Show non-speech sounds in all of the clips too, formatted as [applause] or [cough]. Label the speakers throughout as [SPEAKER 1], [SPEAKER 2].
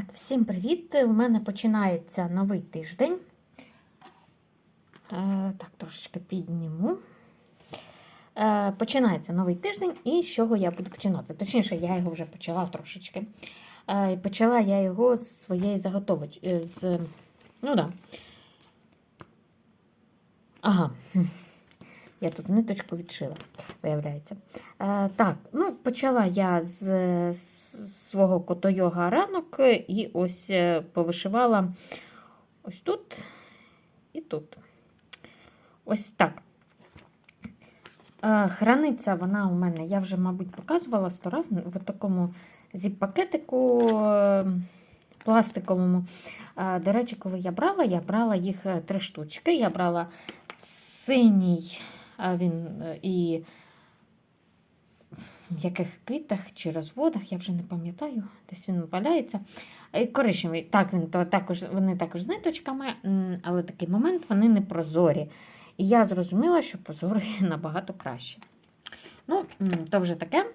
[SPEAKER 1] Так, всім привіт! У мене починається новий тиждень. Е, так, трошечки підніму. Е, починається новий тиждень, і з чого я буду починати? Точніше, я його вже почала трошечки. Е, почала я його з своєї заготовочки. З... Ну да. Ага. Я тут ниточку відшила, виявляється. Е, так, ну, почала я з, з свого котойога ранок і ось е, повишивала ось тут і тут. Ось так. Е, храниться вона у мене, я вже, мабуть, показувала сто раз в такому зіп-пакетику е, пластиковому. Е, До речі, коли я брала, я брала їх е, три штучки. Я брала синій, він е, і в яких китах чи розводах, я вже не пам'ятаю, десь він валяється. І коричневий, так, він то також, вони також з ниточками, але такий момент вони не прозорі. І я зрозуміла, що прозорий [laughs] набагато краще. Ну, то вже таке.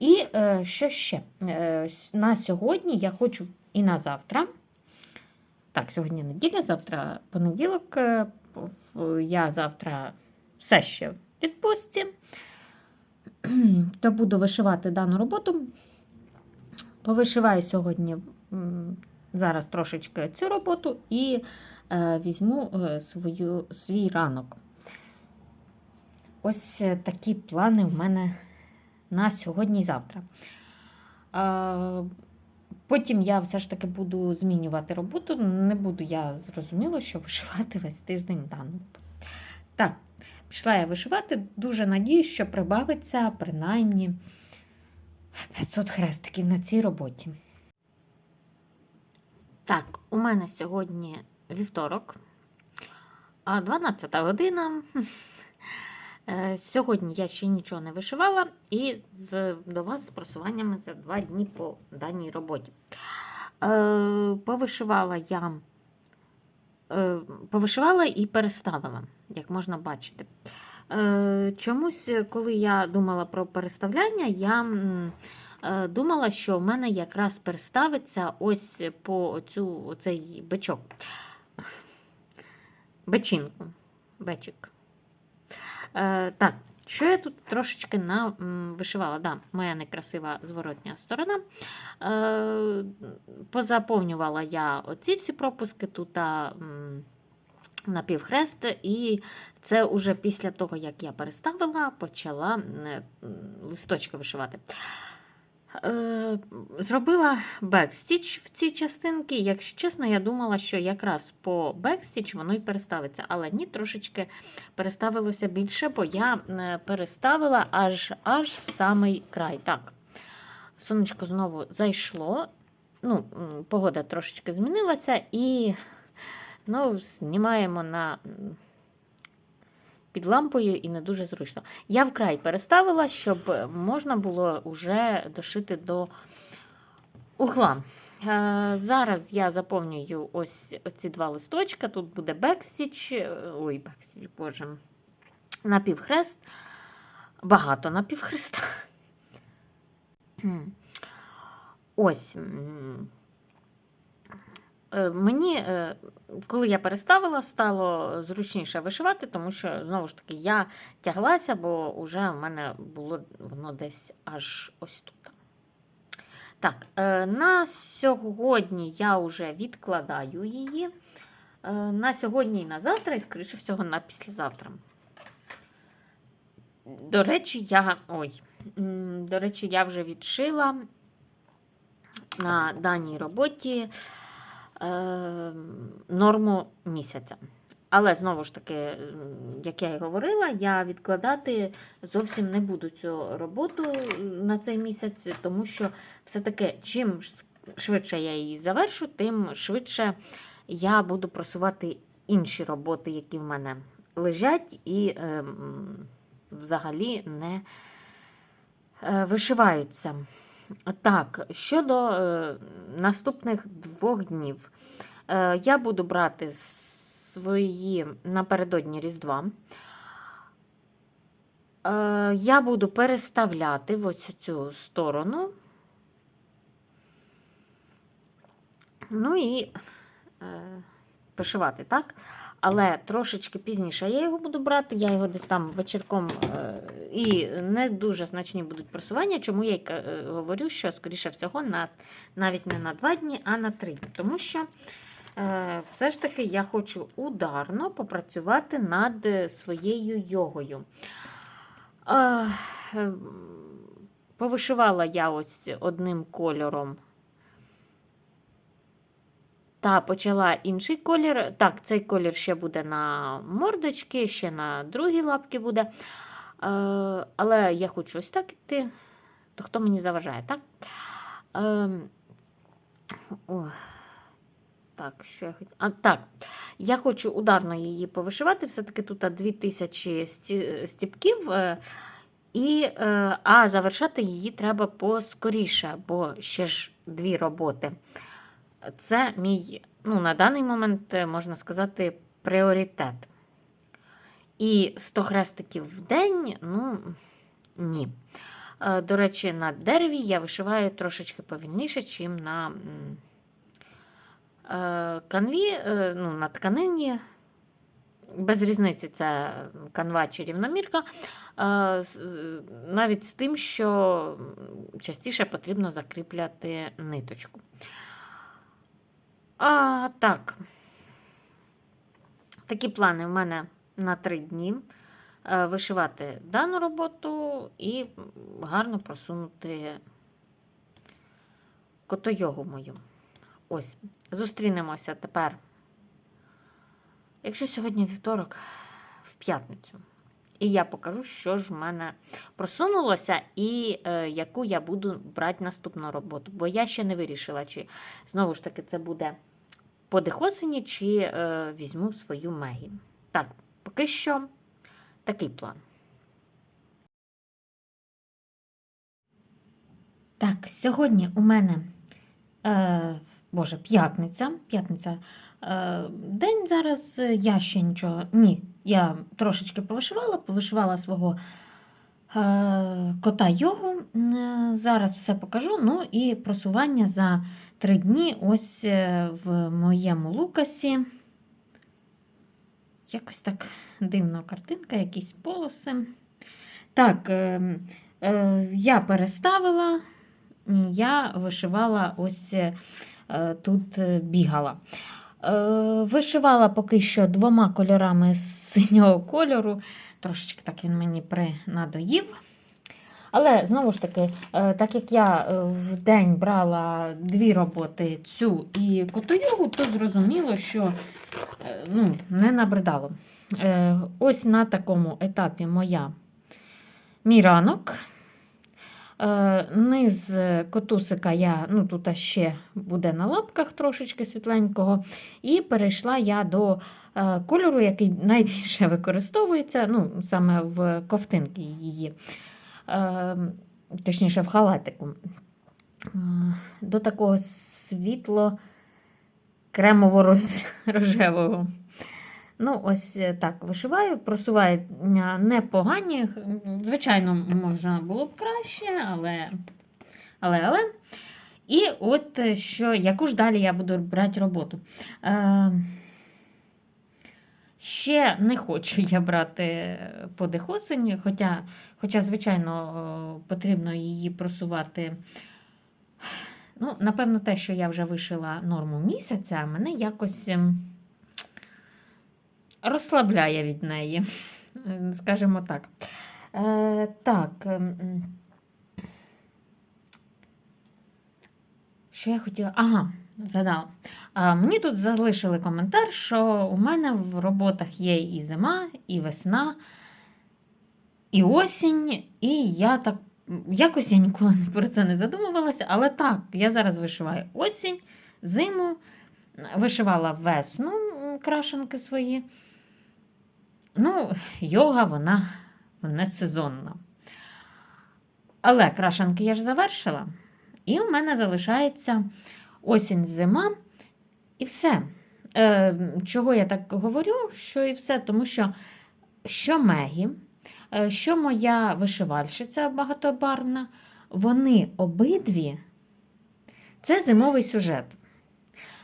[SPEAKER 1] І е, що ще? Е, на сьогодні я хочу і на завтра. Так, сьогодні неділя, завтра понеділок. е, Я завтра все ще в відпустці. [clears throat] То буду вишивати дану роботу. Повишиваю сьогодні зараз трошечки цю роботу і е, візьму е, свою, свій ранок. Ось е, такі плани в мене на сьогодні і завтра. Потім я все ж таки буду змінювати роботу. Не буду я зрозуміло, що вишивати весь тиждень дану. Так, пішла я вишивати. Дуже надіюсь, що прибавиться принаймні 500 хрестиків на цій роботі. Так, у мене сьогодні вівторок, 12 година. Е, Сьогодні я ще нічого не вишивала і з, до вас з просуваннями за два дні по даній роботі. Е, повишивала я е, повишивала і переставила, як можна бачити. Е, чомусь, коли я думала про переставляння, я е, думала, що в мене якраз переставиться ось по цю, оцей бичок. Бечинку. Бечик. Е, так, що я тут трошечки вишивала? Да, моя некрасива зворотня сторона. Е, позаповнювала я оці всі пропуски тут а, м, напівхрест, і це вже після того, як я переставила, почала е, листочки вишивати. Е, Зробила бекстіч в ці частинки. Якщо чесно, я думала, що якраз по бекстіч воно і переставиться, але ні, трошечки переставилося більше, бо я е, переставила аж аж в самий край. Так, сонечко знову зайшло. Ну, погода трошечки змінилася, і ну, знімаємо на під лампою і не дуже зручно. Я вкрай переставила, щоб можна було вже дошити до угла. Е, Зараз я заповнюю ось ці два листочка. Тут буде бекстіч, е, ой, бекстіч, боже, напівхрест. Багато напівхреста. Ось. Е, Мені, е, коли я переставила, стало зручніше вишивати, тому що, знову ж таки, я тяглася, бо вже в мене було воно десь аж ось тут. Так, е, на сьогодні я вже відкладаю її. На сьогодні і на завтра, і, скоріше всього, на післязавтра. До речі, я. Ой, до речі, я вже відшила на даній роботі норму місяця. Але знову ж таки, як я і говорила, я відкладати зовсім не буду цю роботу на цей місяць, тому що все-таки, чим швидше я її завершу, тим швидше я буду просувати інші роботи, які в мене лежать, і е, взагалі не е, вишиваються. Так, щодо е, наступних двох днів, е, я буду брати свої напередодні Різдва. Е, я буду переставляти в ось цю сторону Ну і е, вишивати, так? Але трошечки пізніше я його буду брати, я його десь там вечірком е, і не дуже значні будуть просування, чому я й е, говорю, що, скоріше всього, на, навіть не на два дні, а на три. Тому що е, все ж таки я хочу ударно попрацювати над своєю йогою. Е, е, повишивала я ось одним кольором. Та почала інший колір. Так, цей колір ще буде на мордочки, ще на другій лапки буде. Е, але я хочу ось так іти. То хто мені заважає, так? Е, о, так, що я хотіла. А, так, я хочу ударно її повишивати. Все-таки тут 2000 сті- стіпків. Е, і, е, а завершати її треба поскоріше, бо ще ж дві роботи. Це мій, ну, на даний момент, можна сказати, пріоритет. І 100 хрестиків в день, ну, ні. Е, До речі, на дереві я вишиваю трошечки повільніше, чим на е, канві, е, ну, на тканині. Без різниці це канва чи рівномірка. Навіть з тим, що частіше потрібно закріпляти ниточку. А, так. Такі плани в мене на три дні. Е, Вишивати дану роботу і гарно просунути котойогу мою. Ось, зустрінемося тепер. Якщо сьогодні вівторок, в п'ятницю. І я покажу, що ж в мене просунулося і е, яку я буду брати наступну роботу. Бо я ще не вирішила, чи знову ж таки це буде подих осені, чи е, візьму свою мегі. Так, поки що такий план. Так, сьогодні у мене е, Боже, п'ятниця. П'ятниця. Е, день зараз я ще нічого. Ні, я трошечки повишивала, повишивала свого е, кота йогу. Е, зараз все покажу. Ну і просування за три дні ось е, в моєму лукасі. Якось так дивно картинка, якісь полоси. Так, е, е, я переставила, я вишивала ось е, тут бігала. Вишивала поки що двома кольорами синього кольору. Трошечки так він мені принадоїв. Але знову ж таки, е, так як я е, в день брала дві роботи, цю і котойогу, то зрозуміло, що е, ну, не набридало. Ось на такому етапі моя мій ранок. Низ котусика я, ну тут ще буде на лапках трошечки світленького. І перейшла я до кольору, який [laughs] найбільше використовується, ну, саме в ковтинки її, точніше, в халатику. До такого світло кремово-рожевого. Ну, ось е, так вишиваю, просування непогані. Звичайно, можна було б краще, але. але, але. І от е, що, яку ж далі я буду брати роботу. Е, ще не хочу я брати подих осені, хоча, хоча, звичайно, потрібно її просувати. Ну, Напевно, те, що я вже вишила норму місяця, мене якось. ем, розслабляє від неї, [laughs] скажімо так. Е, так. ем, Що я хотіла? Ага, згадала. А, мені тут залишили коментар, що у мене в роботах є і зима, і весна, і осінь, і я так. Якось я ніколи про це не задумувалася, але так, я зараз вишиваю осінь, зиму, вишивала весну крашенки свої. Ну, йога, вона, вона сезонна. Але крашанки я ж завершила. І у мене залишається осінь, зима і все. Е, чого я так говорю, що і все, тому що що Мегі, е, що моя вишивальщиця багатобарвна, вони обидві це зимовий сюжет.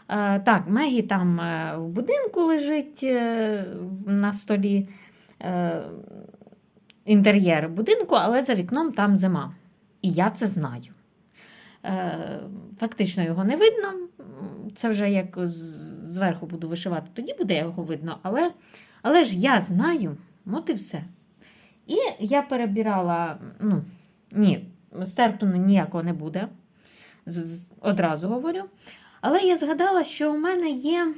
[SPEAKER 1] Е, так, Мегі там в будинку лежить на столі інтер'єр будинку, але за вікном там зима. І я це знаю. Е, Фактично його не видно. Це вже як зверху буду вишивати, тоді буде його видно. Але, але ж я знаю, от і все. І я перебирала, ну, ні, стерту ніякого не буде. Одразу говорю. Але я згадала, що у мене є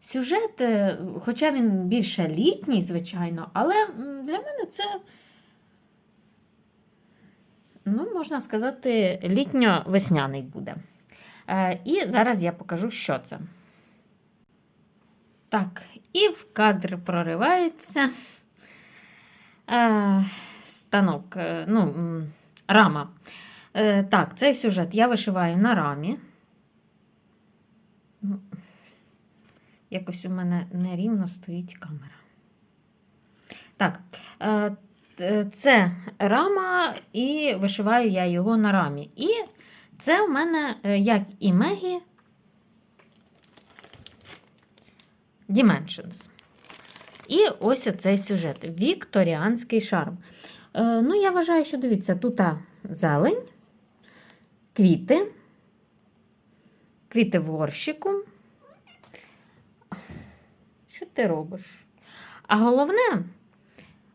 [SPEAKER 1] сюжет, е, хоча він більше літній, звичайно, але для мене це, ну, можна сказати, літньо-весняний буде. Е, І зараз я покажу, що це. Так, і в кадр проривається е, станок, е, ну, рама. Так, цей сюжет я вишиваю на рамі. Ну, Якось у мене нерівно стоїть камера. Так, це рама, і вишиваю я його на рамі. І це у мене, е, як і Мегі, Dimensions. І ось оцей сюжет. Вікторіанський шарм. Е, ну, я вважаю, що дивіться, тут зелень, квіти, квіти в горщику. Що ти робиш? А головне,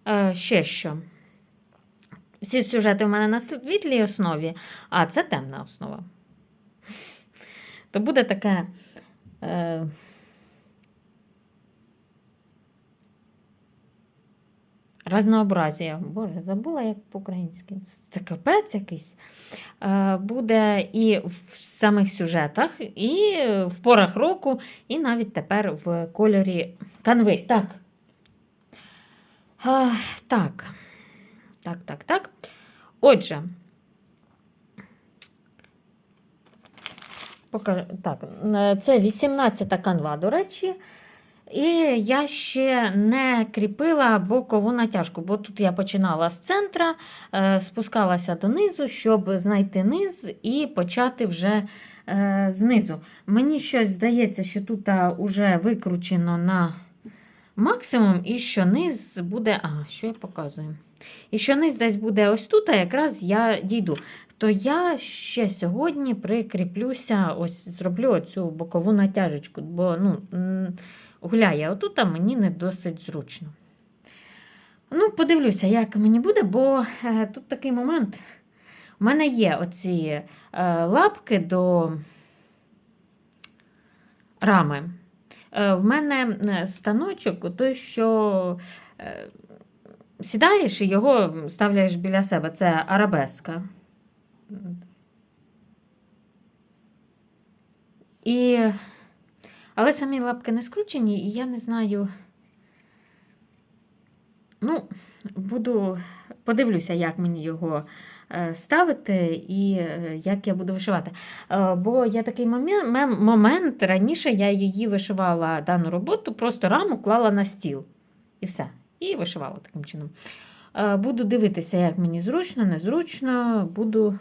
[SPEAKER 1] е, ще що. Всі сюжети в мене на світлій основі, а це темна основа. То буде таке. Е, Разнообразія. Боже, забула як по-українськи. Це капець якийсь. Е, Буде і в самих сюжетах, і в порах року, і навіть тепер в кольорі канви. Так. Е, Так. Так, так, так. Отже. Покажу. Так, е, це 18 канва, до речі. І я ще не кріпила бокову натяжку, бо тут я починала з центра, е, спускалася донизу, щоб знайти низ і почати вже е, знизу. Мені щось здається, що тут вже викручено на максимум, і що низ буде. Ага, що я показую? І що низ десь буде ось тут, а якраз я дійду. То я ще сьогодні прикріплюся, ось зроблю оцю бокову натяжечку, бо ну, гуляє отут, а мені не досить зручно. Ну, подивлюся, як мені буде, бо е, тут такий момент. У мене є оці е, лапки до рами. Е, в мене е, станочок, той, що е, сідаєш і його ставляєш біля себе. Це арабеска. І... Але самі лапки не скручені, і я не знаю. Ну, буду подивлюся, як мені його ставити і е, як я буду вишивати. Е, Бо є такий момент, момент, раніше я її вишивала дану роботу, просто раму клала на стіл. І все. І вишивала таким чином. Е, Буду дивитися, як мені зручно, незручно, буду.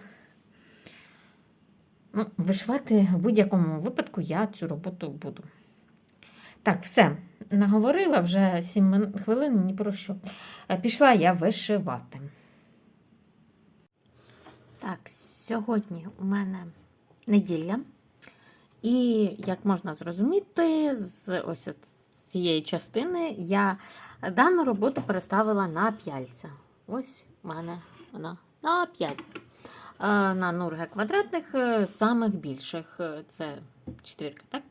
[SPEAKER 1] Ну, вишивати в будь-якому випадку я цю роботу буду. Так, все. Наговорила вже 7 хвилин ні про що. Е, Пішла я вишивати. Так, сьогодні у мене неділя. І, як можна зрозуміти, з ось цієї частини я дану роботу переставила на п'яльця. Ось у мене вона на п'яльця. Е, На нурге квадратних, е, самих більших. Е, Це четвірка, так?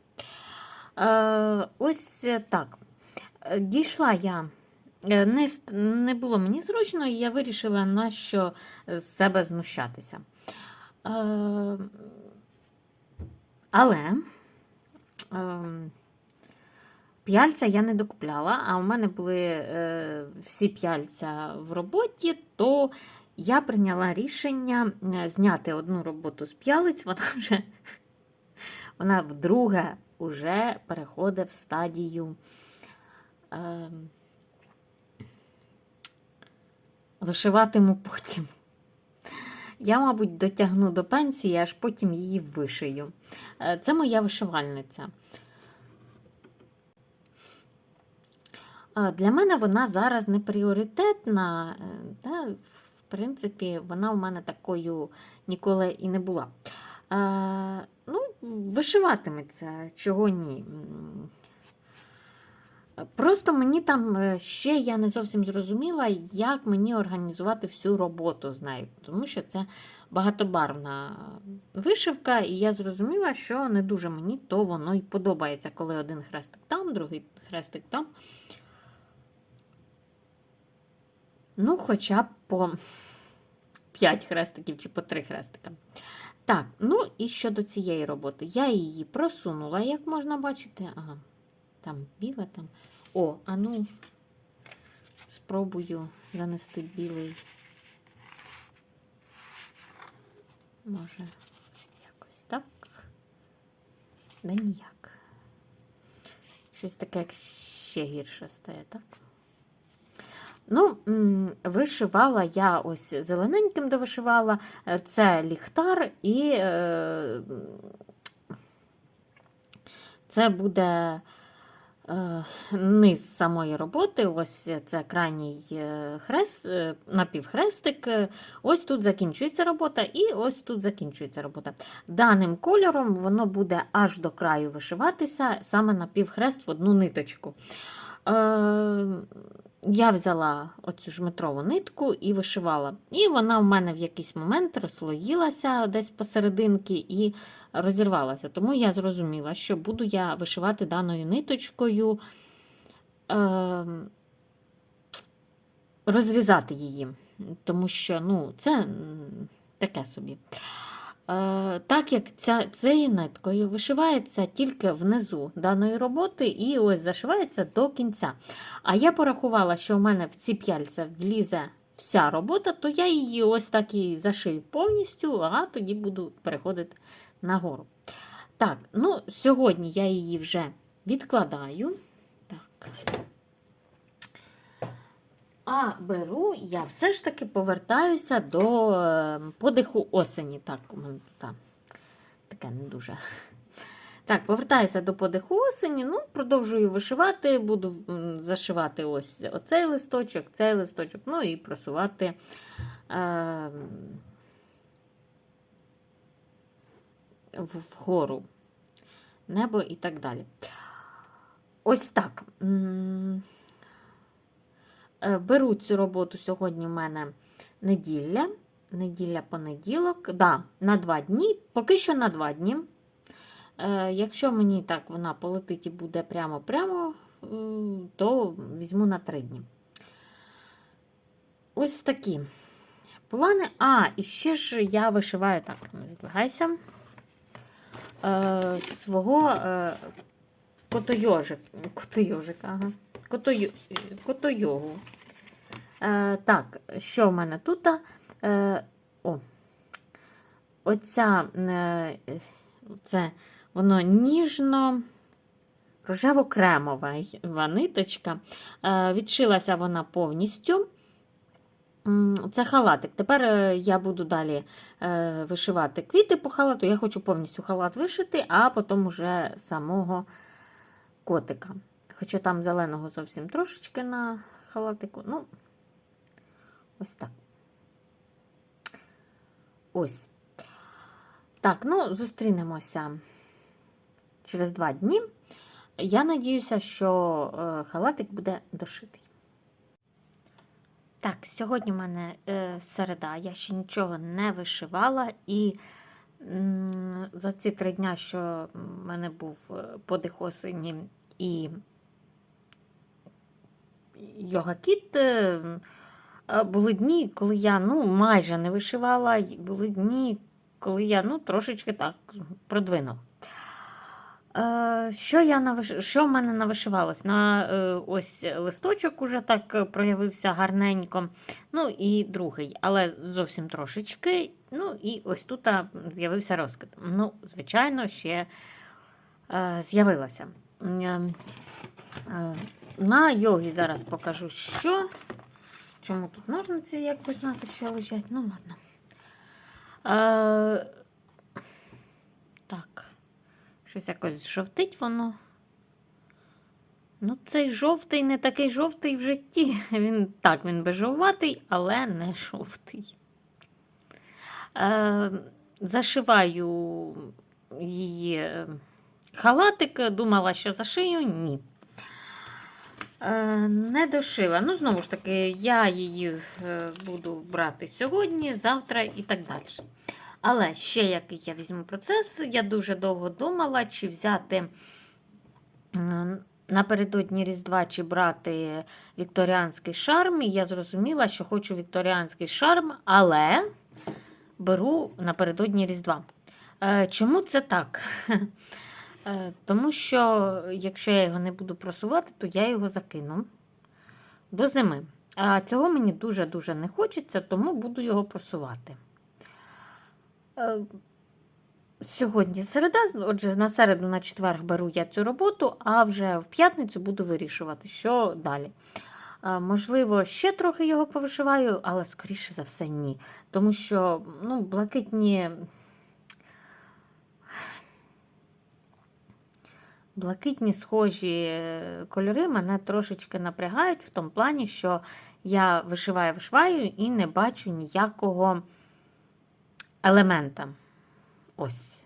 [SPEAKER 1] Ось так. Дійшла я. Е, Не, не було мені зручно, і я вирішила на що з себе знущатися. Е, Але е, п'яльця я не докупляла, а у мене були е, всі п'яльця в роботі, то я прийняла рішення е, зняти одну роботу з п'ялиць, вона [laughs] вже вона вдруге вже переходить в стадію е, вишиватиму потім. Я, мабуть, дотягну до пенсії, аж потім її вишию. Е, Це моя вишивальниця. Е, Для мене вона зараз не пріоритетна, е, та, в принципі, вона у мене такою ніколи і не була. Ну, вишиватиметься, чого ні. Просто мені там е, ще я не зовсім зрозуміла, як мені організувати всю роботу з нею, тому що це багатобарвна вишивка, і я зрозуміла, що не дуже мені то воно й подобається, коли один хрестик там, другий хрестик там. Ну, хоча б по 5 хрестиків чи по 3 хрестика. Так, ну і щодо цієї роботи, я її просунула, як можна бачити. Ага, там біла, там. О, а ну, спробую занести білий. Може, якось так. Да ніяк. Щось таке ще гірше стає, так? Ну, вишивала я ось зелененьким довишивала. Е, Це ліхтар і е, це буде низ самої роботи. Ось це крайній е, хрест, е, напівхрестик. Е, Ось тут закінчується робота, і ось тут закінчується робота. Даним кольором воно буде аж до краю вишиватися, саме напівхрест в одну ниточку. Я взяла оцю ж метрову нитку і вишивала. І вона в мене в якийсь момент розслоїлася десь посерединки і розірвалася. Тому я зрозуміла, що буду я вишивати даною ниточкою, е, розрізати її. Тому що ну, це таке собі. Е, так як ця, цією ниткою вишивається тільки внизу даної роботи, і ось зашивається до кінця. А я порахувала, що в мене в ці п'яльця влізе вся робота, то я її ось так і зашию повністю, а тоді буду переходити нагору. Так, ну сьогодні я її вже відкладаю. Так. А беру, я все ж таки повертаюся до е, подиху осені. Так, а, таке не дуже. Так, повертаюся до подиху осені, ну, продовжую вишивати, буду зашивати ось оцей листочок, цей листочок, ну і просувати е, вгору небо і так далі. Ось так. Е, Беру цю роботу сьогодні в мене неділя. Неділя-понеділок. Да, на два дні. Поки що на два дні. Е, Якщо мені так вона полетить і буде прямо-прямо, е, то візьму на три дні. Ось такі плани. А, і ще ж я вишиваю так, не здвигайся. Свого е, котойожик, ага. Котою, котойогу. Е, так, що в мене тут? Е, о, оця е, це воно ніжно рожево-кремова ниточка. Е, відшилася вона повністю. Це халатик. Тепер е, я буду далі е, вишивати квіти по халату. Я хочу повністю халат вишити, а потім уже самого котика. Хоча там зеленого зовсім трошечки на халатику. Ну, ось так. Ось. Так, ну, зустрінемося через два дні. Я надіюся, що е, халатик буде дошитий. Так, сьогодні в мене е, середа, я ще нічого не вишивала, і за ці три дня, що в мене був е, подих осені і йога-кіт, е, були дні, коли я ну, майже не вишивала, були дні, коли я ну, трошечки так продвинула. Е, Що я навиш... що в мене навишивалось? На е, ось листочок уже так проявився гарненько. Ну і другий, але зовсім трошечки. Ну і ось тут з'явився розкид. Ну, звичайно, ще з'явилося. На йогі зараз покажу, що. Чому тут ножниці, як ви знаєте, що лежать? Ну, ладно. Е, так, щось якось жовтить воно. Ну, цей жовтий не такий жовтий в житті. [laughs] Він так, він безжовтий, але не жовтий. Е, зашиваю її е, халатик, думала, що зашию, ні. Е, не дошила. Ну, знову ж таки, я її е, буду брати сьогодні, завтра і так далі. Але ще який я візьму процес, я дуже довго думала, чи взяти напередодні Різдва, чи брати вікторіанський шарм. І я зрозуміла, що хочу вікторіанський шарм, але беру напередодні Різдва. Е, Чому це так? Е, Тому що, якщо я його не буду просувати, то я його закину до зими. А цього мені дуже-дуже не хочеться, тому буду його просувати. Е, Сьогодні середа, отже, на середу, на четвер беру я цю роботу, а вже в п'ятницю буду вирішувати, що далі. Е, Можливо, ще трохи його повишиваю, але скоріше за все, ні. Тому що ну, блакитні. Блакитні схожі е, кольори мене трошечки напрягають в тому плані, що я вишиваю, вишиваю і не бачу ніякого елемента. Ось.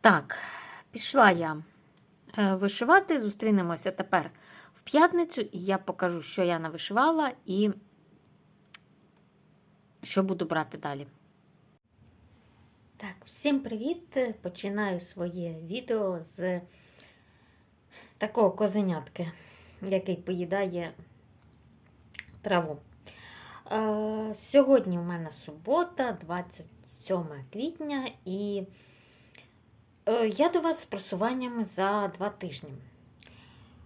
[SPEAKER 1] Так, пішла я е, вишивати. Зустрінемося тепер в п'ятницю, і я покажу, що я навишивала і що буду брати далі. Так, всім привіт! Починаю своє відео з такого козенятки, який поїдає траву. Е, сьогодні у мене субота, 27 квітня, і е, я до вас з просуваннями за два тижні.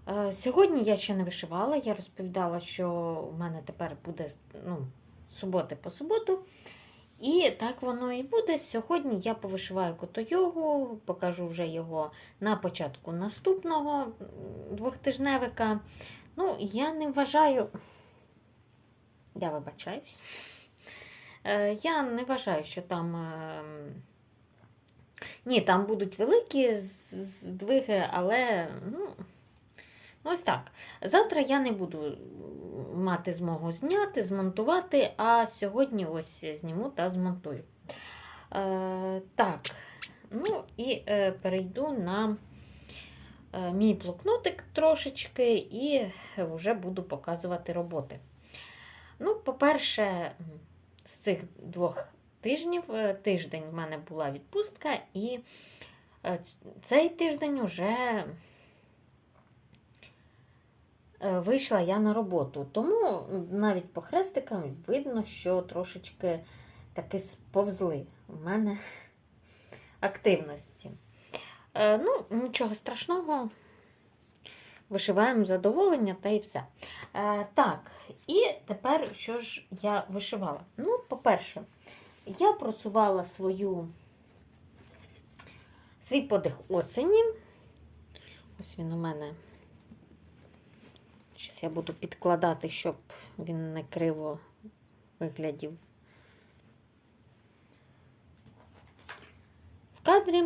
[SPEAKER 1] Е, сьогодні я ще не вишивала, я розповідала, що у мене тепер буде ну, суботи по суботу. І так воно і буде. Сьогодні я повишиваю котойогу, покажу вже його на початку наступного двохтижневика. Ну, я не вважаю, я вибачаюсь. Е, Я не вважаю, що там. е, Ні, там будуть великі здвиги, але ну, ось так. Завтра я не буду мати змогу зняти, змонтувати, а сьогодні ось зніму та змонтую. Е, так, ну і е, перейду на е, мій блокнотик трошечки і вже буду показувати роботи. Ну, по-перше, з цих двох тижнів, е, тиждень в мене була відпустка, і е, цей тиждень уже е, вийшла я на роботу. Тому навіть по хрестикам видно, що трошечки таки сповзли у мене [laughs] активності. Е, Ну, нічого страшного. Вишиваємо задоволення та і все. Е, так, і тепер що ж я вишивала? Ну, по-перше, я просувала свою, свій подих осені. Ось він у мене. Зараз я буду підкладати, щоб він не криво виглядів в кадрі.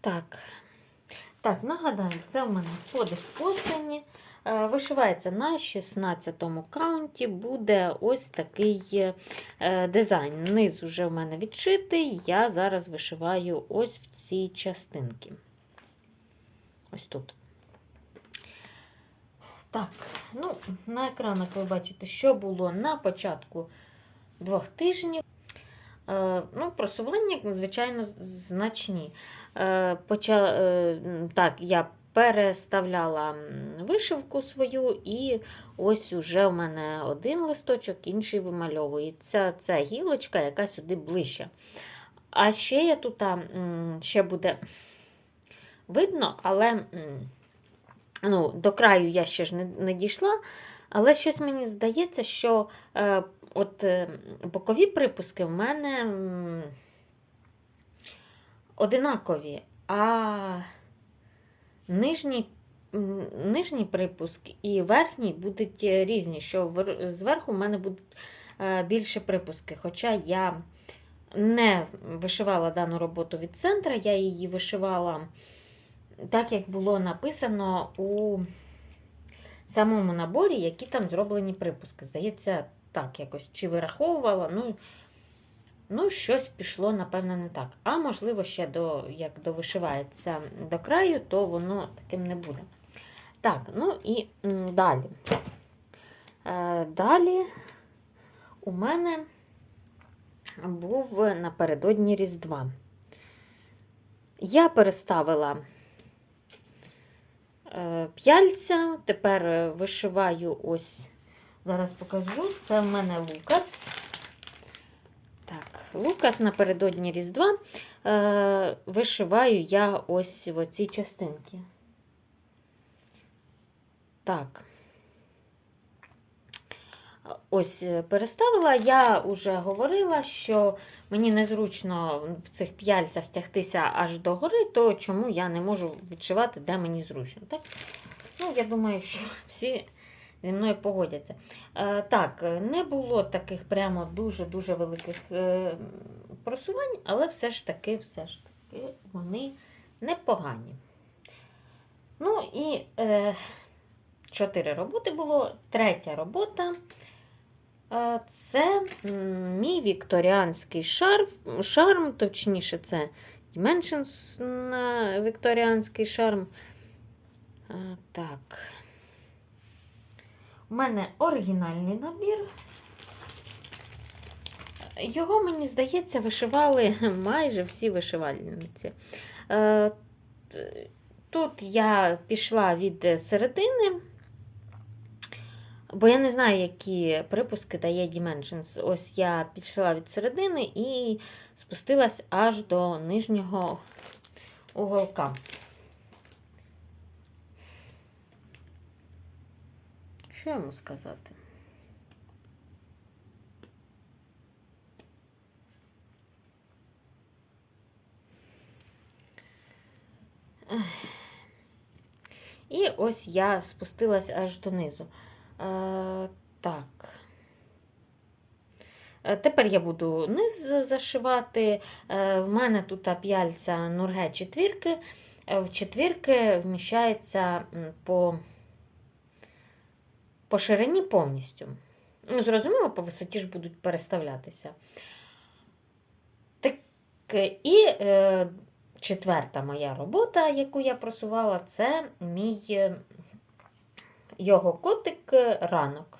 [SPEAKER 1] Так. Так, нагадаю, це у мене подих осені. Е, Вишивається на 16 каунті, буде ось такий е, дизайн. Низ вже в мене відшитий, я зараз вишиваю ось в цій частинці. Ось тут. Так, ну, на екранах ви бачите, що було на початку двох тижнів. Е, ну, просування, звичайно, значні. Е, поча... е, так, я переставляла вишивку свою, і ось уже в мене один листочок, інший вимальовується. Ця гілочка, яка сюди ближче. А ще я тут ще буде видно, але ну, до краю я ще ж не, не дійшла. Але щось мені здається, що е, от е, бокові припуски в мене одинакові, а нижній нижній припуск і верхній будуть е, різні, що вер- зверху в мене будуть е, більше припуски. Хоча я не вишивала дану роботу від центра, я її вишивала так, як було написано у самому наборі, які там зроблені припуски. Здається, так якось чи вираховувала. Ну, ну щось пішло, напевно, не так. А можливо, ще до, як довишивається до краю, то воно таким не буде. Так, ну і далі. Е, далі у мене був напередодні Різдва. Я переставила п'яльця, тепер е, вишиваю ось, зараз покажу, це в мене Лукас. Так, Лукас напередодні Різдва. Е, вишиваю я ось в оці частинки. Так. Ось е, переставила. Я вже говорила, що мені незручно в цих п'яльцях тягтися аж до гори, то чому я не можу відшивати, де мені зручно. Так? Ну, я думаю, що [laughs] всі зі мною погодяться. Е, так, не було таких прямо дуже-дуже великих е, просувань, але все ж таки, все ж таки, вони непогані. Ну і е, чотири роботи було. Третя робота. Це мій вікторіанський шарф, шарм, точніше, це Dimensions на вікторіанський шарм. Так. У мене оригінальний набір. Його, мені здається, вишивали [laughs] майже всі вишивальниці. Е, Тут я пішла від середини, бо я не знаю, які припуски дає Dimensions. Ось я пішла від середини і спустилась аж до нижнього уголка. Що йому сказати? І ось я спустилась аж донизу. Е, так. Е, Тепер я буду низ зашивати. Е, В мене тут п'яльця Нурге четвірки. В четвірки вміщається по, по ширині повністю. Ну, зрозуміло, по висоті ж будуть переставлятися. Так, і е, четверта моя робота, яку я просувала, це мій його котик е, ранок.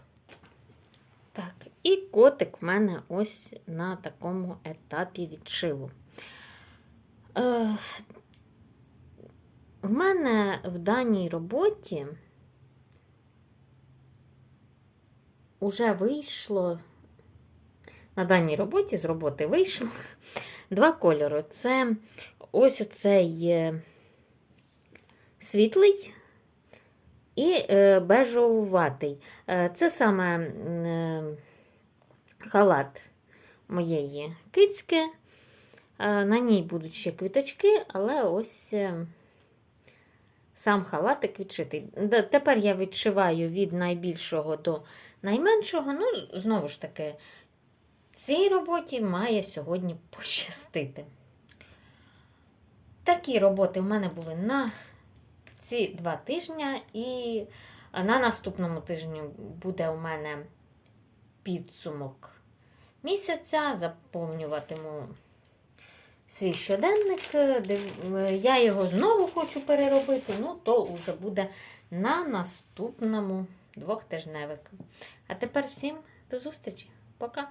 [SPEAKER 1] Так, і котик в мене ось на такому етапі відшиву. Е, в мене в даній роботі уже вийшло, на даній роботі з роботи вийшло [laughs] два кольори. Це ось оцей е, світлий і е, бежовуватий. Е, Це саме е, халат моєї кицьки. На ній будуть ще квіточки, але ось сам халатик відшитий. Тепер я відшиваю від найбільшого до найменшого. Ну, знову ж таки, цій роботі має сьогодні пощастити. Такі роботи в мене були на ці два тижні, і на наступному тижні буде у мене підсумок місяця. Заповнюватиму свій щоденник. Я його знову хочу переробити, ну то вже буде на наступному двохтижневику. А тепер всім до зустрічі. Пока!